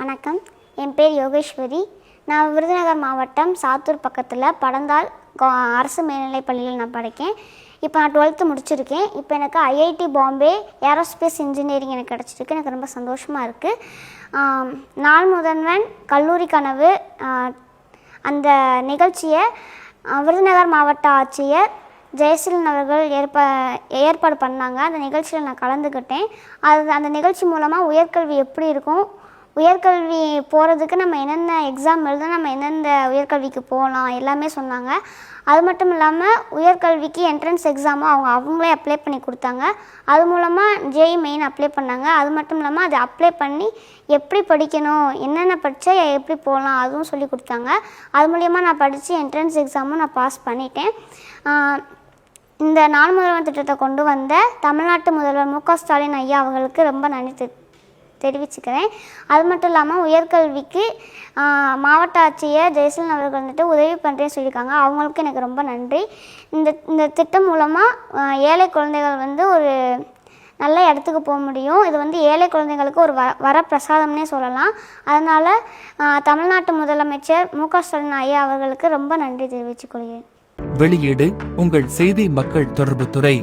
வணக்கம். என் பேர் யோகேஸ்வரி. நான் விருதுநகர் மாவட்டம் சாத்தூர் பக்கத்தில் படந்தால் அரசு மேல்நிலைப் பள்ளியில் நான் படிக்கேன். இப்போ நான் டுவெல்த்து முடிச்சிருக்கேன். இப்போ எனக்கு ஐஐடி பாம்பே ஏரோஸ்பேஸ் இன்ஜினியரிங் எனக்கு கிடச்சிருக்கு. எனக்கு ரொம்ப சந்தோஷமாக இருக்குது நாள் முதன்வன் கல்லூரி கனவு அந்த நிகழ்ச்சியை விருதுநகர் மாவட்ட ஆட்சியர் ஜெயசீலன் அவர்கள் ஏற்ப ஏற்பாடு பண்ணாங்க. அந்த நிகழ்ச்சியில் நான் கலந்துக்கிட்டேன் அது அந்த நிகழ்ச்சி மூலமாக உயர்கல்வி எப்படி இருக்கும் உயர்கல்வி போகிறதுக்கு நம்ம என்னென்ன எக்ஸாம் எழுத நம்ம எந்தெந்த உயர்கல்விக்கு போகலாம் எல்லாமே சொன்னாங்க. அது மட்டும் இல்லாமல் உயர்கல்விக்கு என்ட்ரன்ஸ் எக்ஸாமும் அவங்க அவங்களே அப்ளை பண்ணி கொடுத்தாங்க. அது மூலமாக ஜேஇ மெயின் அப்ளை பண்ணாங்க. அது மட்டும் இல்லாமல் அதை அப்ளை பண்ணி எப்படி படிக்கணும் என்னென்ன படித்தா எப்படி போகலாம் அதுவும் சொல்லி கொடுத்தாங்க. அது மூலியமாக நான் படித்து என்ட்ரன்ஸ் எக்ஸாமும் நான் பாஸ் பண்ணிட்டேன். இந்த நாள் முதல்வர் திட்டத்தை கொண்டு வந்த தமிழ்நாட்டு முதல்வர் மு க ஸ்டாலின் ஐயா அவர்களுக்கு ரொம்ப நன்றி தெரிவிச்சுக்கிறேன். அது மட்டும் இல்லாமல் உயர்கல்விக்கு மாவட்ட ஆட்சியர் ஜெயசீலன் அவர்கள் வந்துட்டு உதவி பண்ணுறேன்னு சொல்லியிருக்காங்க. அவங்களுக்கு எனக்கு ரொம்ப நன்றி. இந்த இந்த திட்டம் மூலமாக ஏழை குழந்தைகள் வந்து ஒரு நல்ல இடத்துக்கு போக முடியும். இது வந்து ஏழை குழந்தைங்களுக்கு ஒரு வ வரப்பிரசாதம்னே சொல்லலாம். அதனால் தமிழ்நாட்டு முதலமைச்சர் மு க ஸ்டாலின் ஐயா அவர்களுக்கு ரொம்ப நன்றி தெரிவித்துக் கொள்கிறேன். வெளியீடு உங்கள் செய்தி மக்கள் தொடர்பு துறை